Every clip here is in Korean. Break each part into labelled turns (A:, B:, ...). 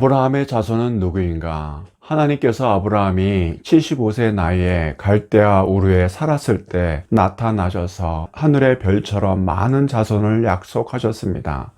A: 아브라함의 자손은 누구인가? 하나님께서 아브라함이 75세 나이에 갈대아 우르에 살았을 때 나타나셔서 하늘의 별처럼 많은 자손을 약속하셨습니다.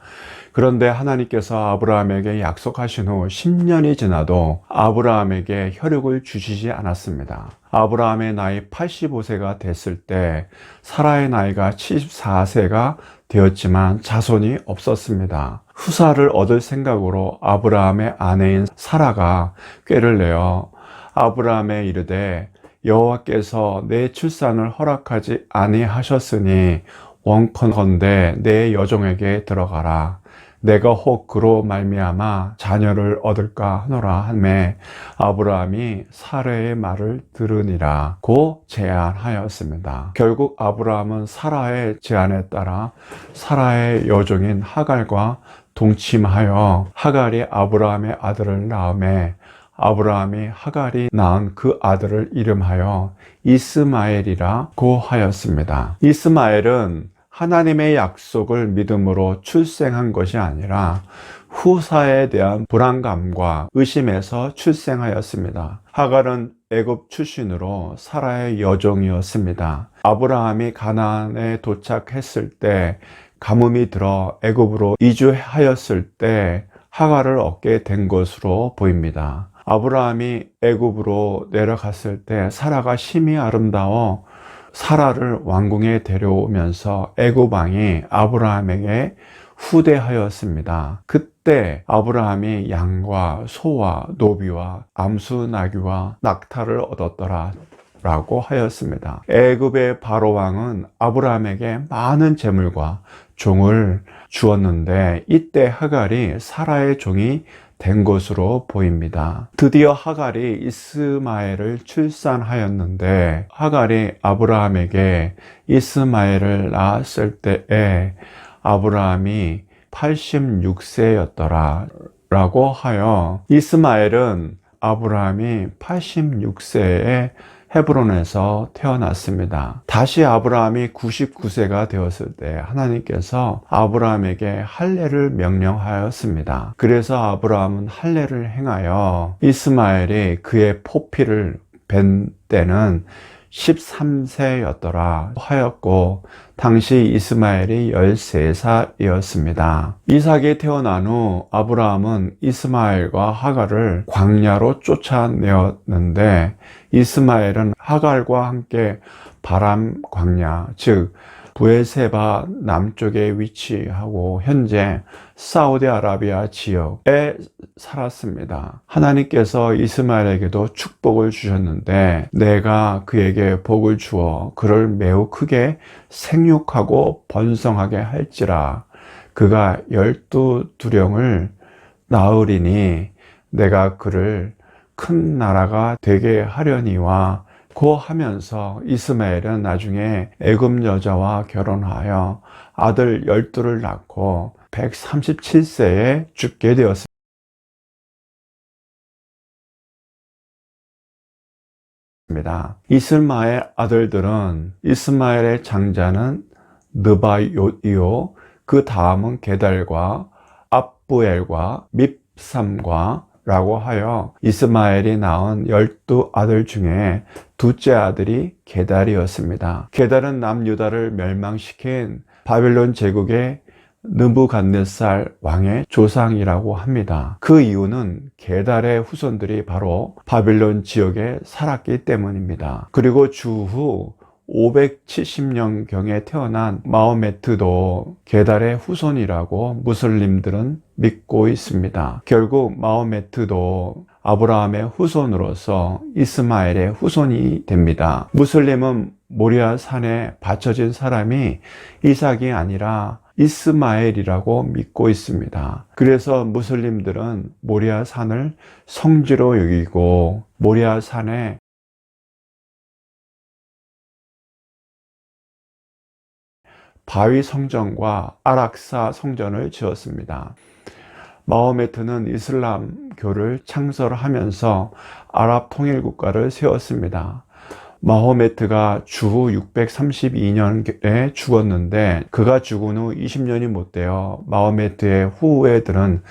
A: 그런데 하나님께서 아브라함에게 약속하신 후 10년이 지나도 아브라함에게 혈육을 주시지 않았습니다. 아브라함의 나이 85세가 됐을 때 사라의 나이가 74세가 되었지만 자손이 없었습니다. 후사를 얻을 생각으로 아브라함의 아내인 사라가 꾀를 내어 아브라함에 이르되 여호와께서 내 출산을 허락하지 아니하셨으니 원컨건대 내 여종에게 들어가라. 내가 혹 그로 말미암아 자녀를 얻을까 하노라 하매 아브라함이 사라의 말을 들으니라 고 제안하였습니다. 결국 아브라함은 사라의 제안에 따라 사라의 여종인 하갈과 동침하여 하갈이 아브라함의 아들을 낳음에 아브라함이 하갈이 낳은 그 아들을 이름하여 이스마엘이라 고 하였습니다. 이스마엘은 하나님의 약속을 믿음으로 출생한 것이 아니라 후사에 대한 불안감과 의심에서 출생하였습니다. 하갈은 애굽 출신으로 사라의 여종이었습니다. 아브라함이 가나안에 도착했을 때 가뭄이 들어 애굽으로 이주하였을 때 하갈을 얻게 된 것으로 보입니다. 아브라함이 애굽으로 내려갔을 때 사라가 심히 아름다워 사라를 왕궁에 데려오면서 애굽 왕이 아브라함에게 후대하였습니다. 그때 아브라함이 양과 소와 노비와 암수 나귀와 낙타를 얻었더라. 라고 하였습니다. 애굽의 바로 왕은 아브라함에게 많은 재물과 종을 주었는데 이때 하갈이 사라의 종이 된 것으로 보입니다. 드디어 하갈이 이스마엘을 출산하였는데 하갈이 아브라함에게 이스마엘을 낳았을 때에 아브라함이 86세였더라 라고 하여 이스마엘은 아브라함이 86세에 헤브론에서 태어났습니다. 다시 아브라함이 99세가 되었을 때 하나님께서 아브라함에게 할례를 명령하였습니다. 그래서 아브라함은 할례를 행하여 이스마엘이 그의 포피를 뵌 때는 13세였더라 하였고 당시 이스마엘이 13살이었습니다. 이삭이 태어난 후 아브라함은 이스마엘과 하갈을 광야로 쫓아내었는데 이스마엘은 하갈과 함께 바람 광야 즉 부에세바 남쪽에 위치하고 현재 사우디아라비아 지역에 살았습니다. 하나님께서 이스마엘에게도 축복을 주셨는데 내가 그에게 복을 주어 그를 매우 크게 생육하고 번성하게 할지라 그가 열두 두령을 낳으리니 내가 그를 큰 나라가 되게 하려니와 고 하면서 이스마엘은 나중에 애굽 여자와 결혼하여 아들 열두를 낳고 137세에 죽게 되었습니다. 이스마엘 아들들은 이스마엘의 장자는 느바요이요 그 다음은 게달과 압부엘과 밉삼과 라고 하여 이스마엘이 낳은 열두 아들 중에 둘째 아들이 게달이었습니다. 게달은 남유다를 멸망시킨 바벨론 제국의 느부갓네살 왕의 조상이라고 합니다. 그 이유는 게달의 후손들이 바로 바벨론 지역에 살았기 때문입니다. 그리고 주후 570년경에 태어난 마호메트도 게달의 후손이라고 무슬림들은 믿고 있습니다. 결국 마호메트도 아브라함의 후손으로서 이스마엘의 후손이 됩니다. 무슬림은 모리아 산에 바쳐진 사람이 이삭이 아니라 이스마엘이라고 믿고 있습니다. 그래서 무슬림들은 모리아 산을 성지로 여기고 모리아 산에 바위 성전과 아락사 성전을 지었습니다. 마호메트는 이슬람교를 창설하면서 아랍 통일 국가를 세웠습니다. 마호메트가 주후 632년에 죽었는데 그가 죽은 후 20년이 못 되어 마호메트의 후예들은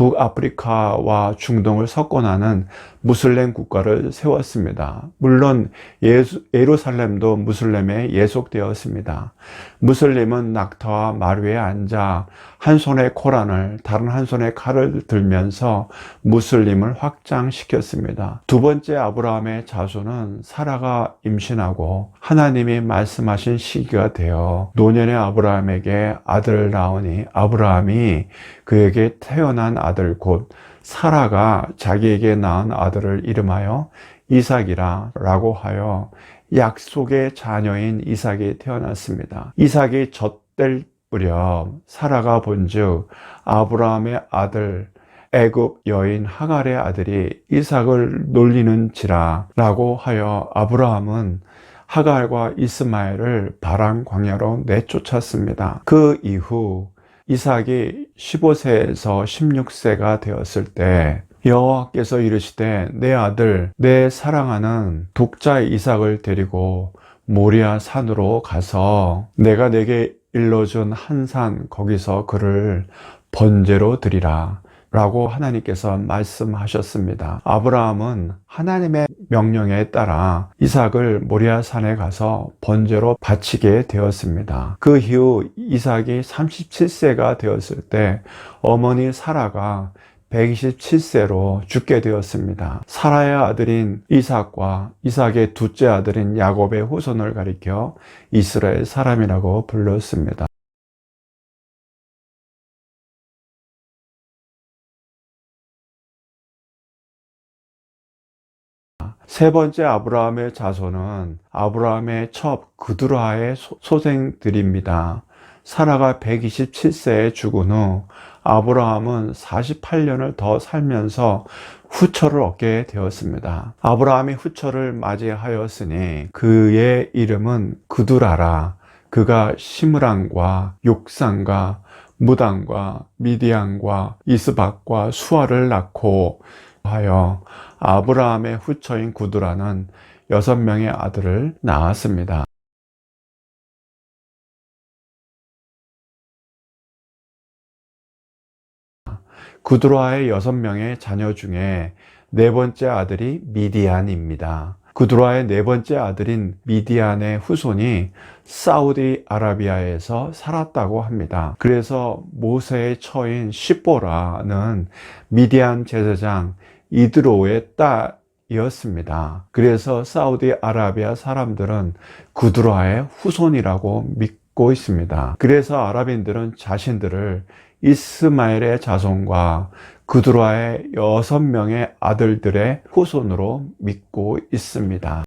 A: 북아프리카와 중동을 석권하는 무슬림 국가를 세웠습니다. 물론 예수, 예루살렘도 무슬림에 예속되었습니다. 무슬림은 낙타와 말 위에 앉아 한 손에 코란을 다른 한 손에 칼을 들면서 무슬림을 확장시켰습니다. 두 번째 아브라함의 자손은 사라가 임신하고 하나님이 말씀하신 시기가 되어 노년의 아브라함에게 아들을 낳으니 아브라함이 그에게 태어난 아들 곧 사라가 자기에게 낳은 아들을 이름하여 이삭이라 라고 하여 약속의 자녀인 이삭이 태어났습니다. 이삭이 젖될 무렵 사라가 본즉 아브라함의 아들 애굽 여인 하갈의 아들이 이삭을 놀리는지라 라고 하여 아브라함은 하갈과 이스마엘을 바람 광야로 내쫓았습니다. 그 이후 이삭이 15세에서 16세가 되었을 때 여호와께서 이르시되 내 아들 내 사랑하는 독자 이삭을 데리고 모리아 산으로 가서 내가 내게 일러준 한 산 거기서 그를 번제로 드리라 라고 하나님께서 말씀하셨습니다. 아브라함은 하나님의 명령에 따라 이삭을 모리아 산에 가서 번제로 바치게 되었습니다. 그 이후 이삭이 37세가 되었을 때 어머니 사라가 127세로 죽게 되었습니다. 사라의 아들인 이삭과 이삭의 둘째 아들인 야곱의 후손을 가리켜 이스라엘 사람이라고 불렀습니다. 세 번째 아브라함의 자손은 아브라함의 첩 그두라의 소생들입니다. 사라가 127세에 죽은 후 아브라함은 48년을 더 살면서 후처를 얻게 되었습니다. 아브라함이 후처를 맞이하였으니 그의 이름은 그두라라. 그가 시므랑과 욕산과 무당과 미디안과 이스박과 수아를 낳고 하여 아브라함의 후처인 구두라는 여섯 명의 아들을 낳았습니다. 구드라의 여섯 명의 자녀 중에 네 번째 아들이 미디안입니다. 구드라의 네 번째 아들인 미디안의 후손이 사우디 아라비아에서 살았다고 합니다. 그래서 모세의 처인 시보라는 미디안 제사장 이드로의 딸이었습니다. 그래서 사우디 아라비아 사람들은 구드라의 후손이라고 믿고 있습니다. 그래서 아랍인들은 자신들을 이스마엘의 자손과 그드라의 여섯 명의 아들들의 후손으로 믿고 있습니다.